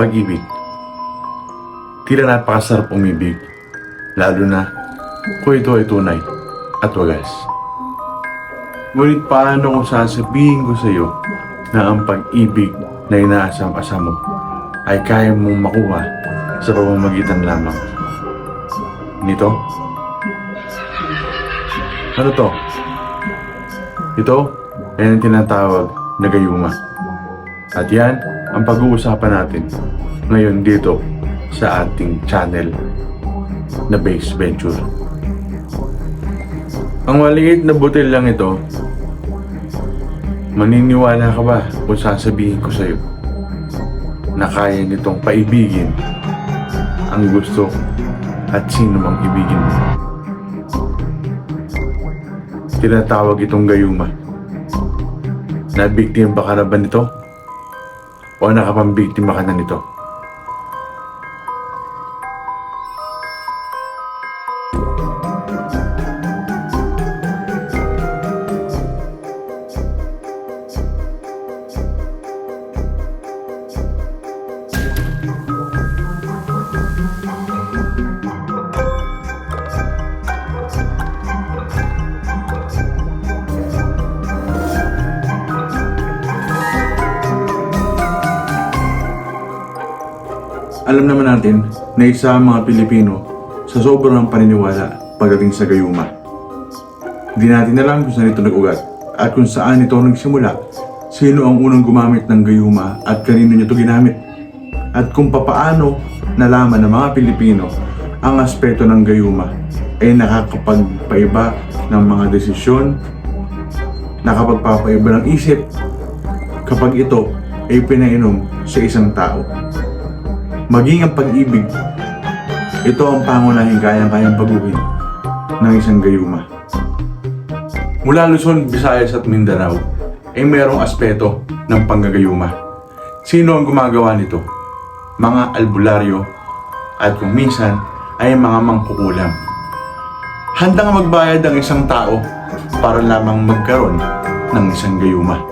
Pag-ibig. Tila napakasarap umibig, lalo na kung ito ay tunay at wagas. Ngunit paano kung sasabihin ko sa iyo na ang pag-ibig na inaasam-asam mo ay kaya mong makuha sa pamamagitan lamang nito? Ano to? Ito ay ang tinatawag na gayuma. At yan ang pag-uusapan natin ngayon dito sa ating channel na Base Venture. Ang maliit na butil lang ito, maniniwala ka ba kung sasabihin ko sa'yo na kaya nitong paibigin ang gusto at sino mang ibigin mo? Tinatawag itong gayuma. Nabiktima ba ka na ba nito? O nakapambiktima ka na nito? Alam naman natin na isa ang mga Pilipino sa sobrang paniniwala pagdating sa gayuma. Hindi natin alam kung saan ito nag-ugat at kung saan ito nagsimula, sino ang unang gumamit ng gayuma at kanino niya ito ginamit. At kung papaano nalaman ng mga Pilipino ang aspeto ng gayuma ay nakakapagpaiba ng mga desisyon, nakapagpapaiba ng isip kapag ito ay pinainom sa isang tao maging ang pag-ibig. Ito ang pangunahing kayang-kayang baguhin ng isang gayuma. Mula Luzon, Visayas at Mindanao ay mayroong aspeto ng panggagayuma. Sino ang gumagawa nito? Mga albularyo at kung minsan ay mga mangkukulam. Handang magbayad ang isang tao para lamang magkaroon ng isang gayuma.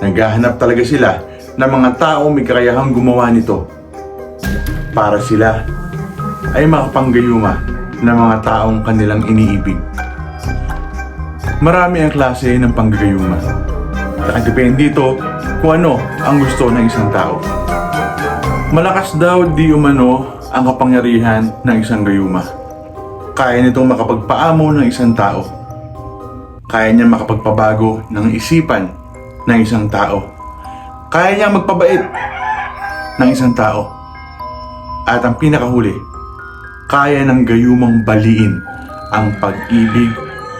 Naghahanap talaga sila ng mga tao may kakayahang gumawa nito para sila ay makapanggayuma ng mga taong kanilang iniibig. Marami ang klase ng panggayuma. Nakadepende ito kung ano ang gusto ng isang tao. Malakas daw di umano ang kapangyarihan ng isang gayuma. Kaya nitong makapagpaamo ng isang tao. Kaya niya makapagpabago ng isipan ng isang tao. Kaya niya magpabait ng isang tao. At ang pinakahuli, kaya ng gayumang baliin ang pag-ibig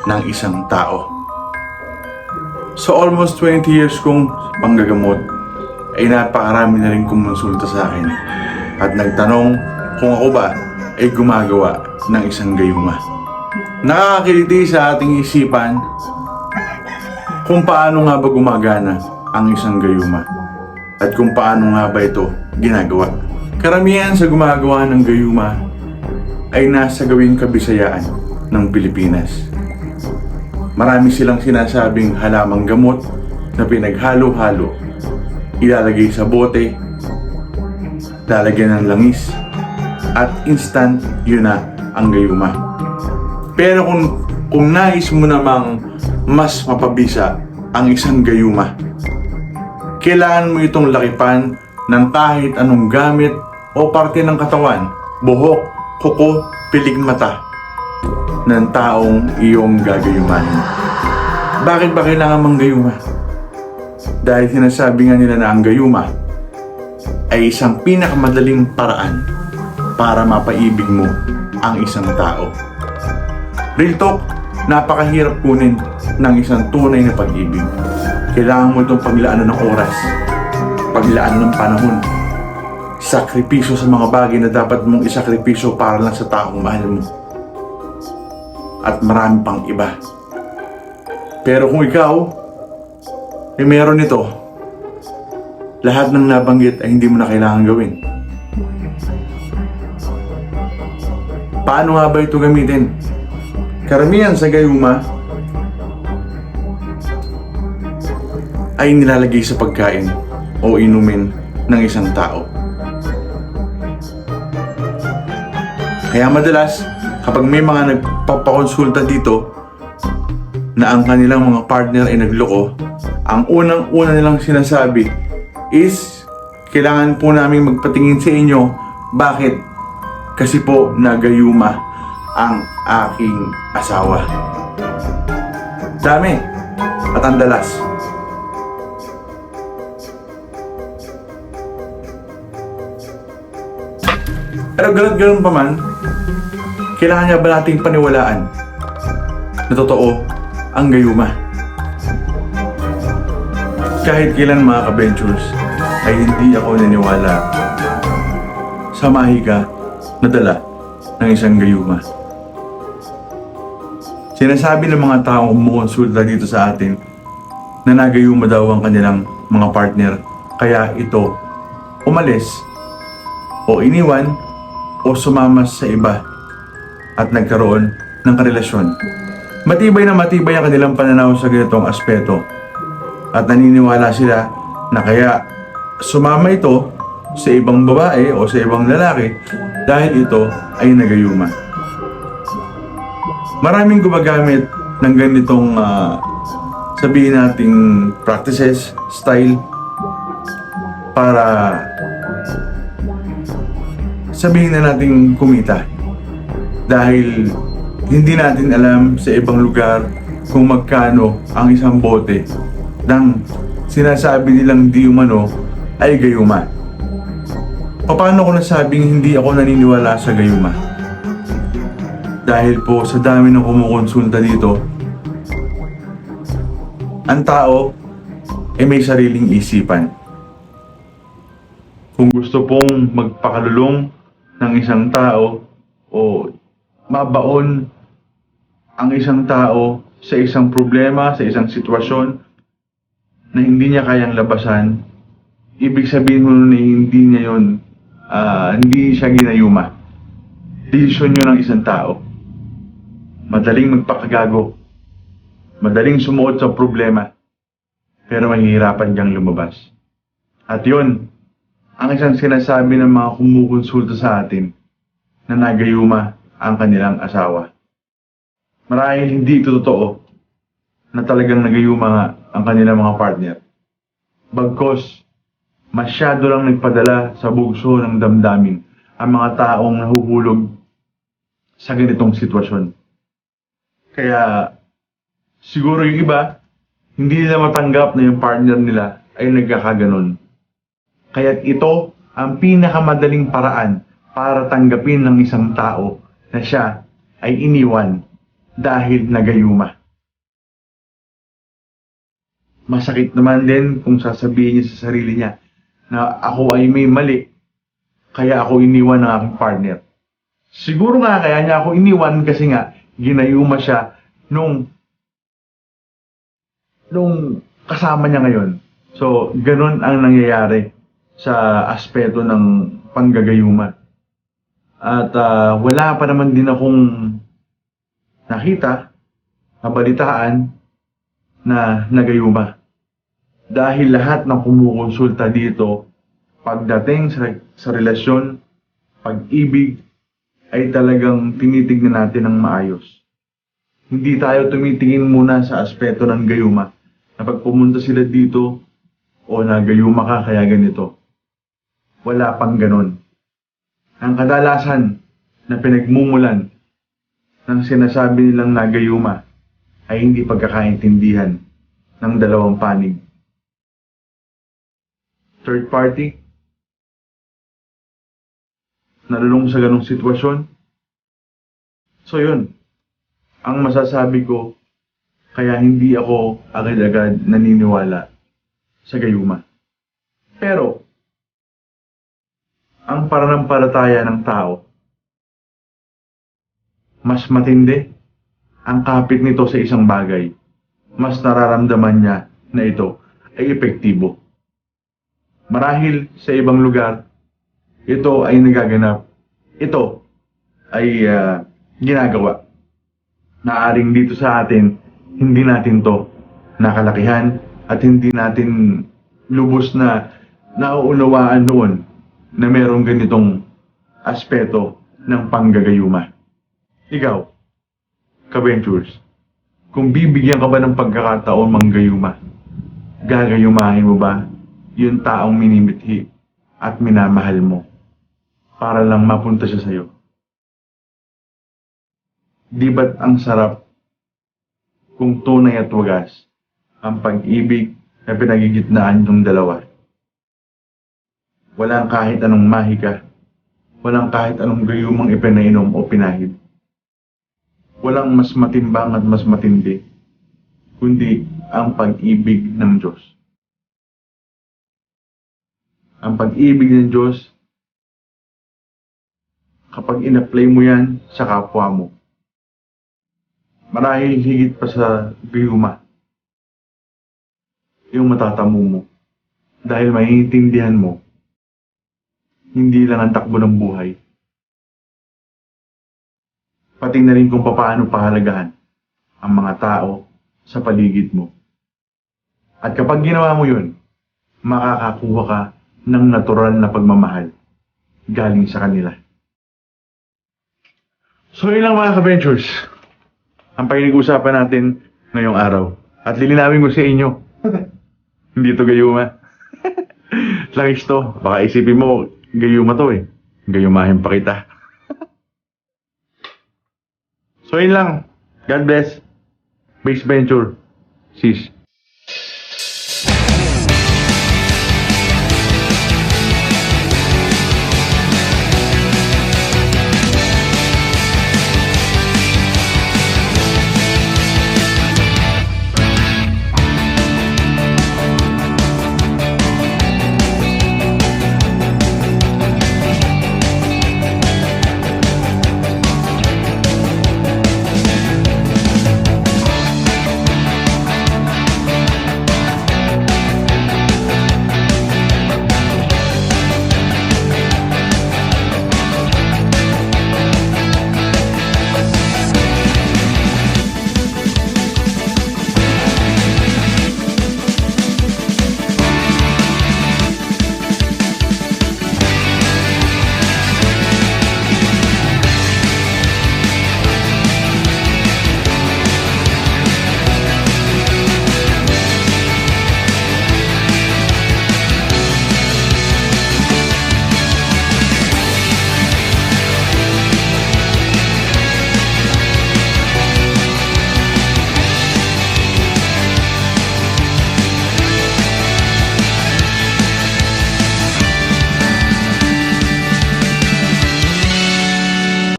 ng isang tao. So almost 20 years kong panggagamot, ay napakarami na rin kumonsulta sa akin at nagtanong kung ako ba ay gumagawa ng isang gayuma. Nakakakiliti sa ating isipan kung paano nga ba gumagana ang isang gayuma at kung paano nga ba ito ginagawa. Karamihan sa gumagawa ng gayuma ay nasa gawing kabisayaan ng Pilipinas. Marami silang sinasabing halamang gamot na pinaghalo-halo, ilalagay sa bote, lalagyan ng langis, at instant yun na ang gayuma. Pero kung, kung nais mo namang mas mapabisa ang isang gayuma, kailangan mo itong lakipan ng kahit anong gamit o parte ng katawan, buhok, kuko, pilig mata ng taong iyong gagayumanin. Bakit ba kailangan manggayuma? Dahil sinasabi nga nila na ang gayuma ay isang pinakamadaling paraan para mapaibig mo ang isang tao. Real talk, napakahirap kunin ng isang tunay na pag-ibig. Kailangan mo itong paglaanan ng oras, paglaanan ng panahon, sakripisyo sa mga bagay na dapat mong isakripisyo para lang sa taong mahal mo. At marami pang iba. Pero kung ikaw, ay meron nito, lahat ng nabanggit ay hindi mo na kailangan gawin. Paano nga ba ito gamitin? Karamihan sa gayuma, ay nilalagay sa pagkain o inumin ng isang tao. Kaya madalas, kapag may mga nagpapakonsulta dito na ang kanilang mga partner ay nagloko, ang unang-una nilang sinasabi is kailangan po namin magpatingin sa inyo. Bakit? Kasi po nagayuma ang aking asawa. Dami. At ang dalas. Pero ganun-ganun pa man, kailangan niya ba nating paniwalaan na totoo ang gayuma? Kahit kailan mga ka-ventures, ay hindi ako naniwala sa mahika na dala ng isang gayuma. Sinasabi ng mga taong kumukonsulta dito sa atin na nagayuma daw ang kanilang mga partner kaya ito umalis o iniwan o sumama sa iba at nagkaroon ng karelasyon. Matibay na matibay ang kanilang pananaw sa ganitong aspeto at naniniwala sila na kaya sumama ito sa ibang babae o sa ibang lalaki dahil ito ay nagayuma. Maraming gumagamit ng ganitong ah, sabihin nating practices, style para sabihin na nating kumita. Dahil hindi natin alam sa ibang lugar kung magkano ang isang bote ng sinasabi nilang di umano ay gayuma. Paano ko nasabing hindi ako naniniwala sa gayuma? Dahil po sa dami ng kumukonsulta dito, ang tao ay may sariling isipan. Kung gusto pong magpakalulong ng isang tao o mabaon ang isang tao sa isang problema, sa isang sitwasyon na hindi niya kayang labasan, ibig sabihin mo na hindi niya yon, ah, hindi siya ginayuma. Desisyon yun ng isang tao. Madaling magpakagago. Madaling sumuot sa problema. Pero mahihirapan diyang lumabas. At yun, ang isang sinasabi ng mga kumukonsulta sa atin na nagayuma ang kanilang asawa. Marahil hindi ito totoo na talagang nagayuma nga ang kanilang mga partner. Bagkos, masyado lang nagpadala sa bugso ng damdamin ang mga taong nahuhulog sa ganitong sitwasyon. Kaya siguro yung iba, hindi nila matanggap na yung partner nila ay nagkakaganon. Kaya't ito ang pinakamadaling paraan para tanggapin ng isang tao na siya ay iniwan dahil nagayuma. Masakit naman din kung sasabihin niya sa sarili niya na ako ay may mali kaya ako iniwan ng aking partner. Siguro nga kaya niya ako iniwan kasi nga ginayuma siya nung nung kasama niya ngayon. So, ganun ang nangyayari sa aspeto ng panggagayuma. At ah, wala pa naman din akong nakita, nabalitaan na nagayuma. Dahil lahat ng kumukonsulta dito, pagdating sa, sa relasyon, pag-ibig, ay talagang tinitignan natin ng maayos. Hindi tayo tumitingin muna sa aspeto ng gayuma na pag pumunta sila dito o nagayuma ka kaya ganito. Wala pang ganon. Ang kadalasan na pinagmumulan ng sinasabi nilang nagayuma ay hindi pagkakaintindihan ng dalawang panig. Third party, nalulong sa ganong sitwasyon. So yun, ang masasabi ko, kaya hindi ako agad-agad naniniwala sa gayuma. Pero, ang pananampalataya ng tao, mas matindi ang kapit nito sa isang bagay, mas nararamdaman niya na ito ay epektibo. Marahil sa ibang lugar, ito ay nagaganap. Ito ay ah, ginagawa. Naaring dito sa atin, hindi natin to nakalakihan at hindi natin lubos na nauunawaan noon na merong ganitong aspeto ng panggagayuma. Ikaw, ka-ventures, kung bibigyan ka ba ng pagkakataon manggayuma, gagayumahin mo ba yung taong minimithi at minamahal mo para lang mapunta siya sa'yo? Di ba't ang sarap kung tunay at wagas ang pag-ibig na pinagigitnaan ng dalawa? Walang kahit anong mahika, walang kahit anong gayumang ipinainom o pinahid. Walang mas matimbang at mas matindi, kundi ang pag-ibig ng Diyos. Ang pag-ibig ng Diyos, kapag in-apply mo yan sa kapwa mo, marahil higit pa sa gayuma, yung matatamo mo. Dahil maiintindihan mo, hindi lang ang takbo ng buhay, pati na rin kung paano pahalagahan ang mga tao sa paligid mo. At kapag ginawa mo yun, makakakuha ka ng natural na pagmamahal galing sa kanila. So yun lang mga ka-ventures. Ang pinag-usapan natin ngayong araw. At lilinawin ko sa inyo. Hindi to gayuma. Langis to. Baka isipin mo, gayuma to eh. Gayumahin pa kita. so yun lang. God bless. Base Venture. Sis.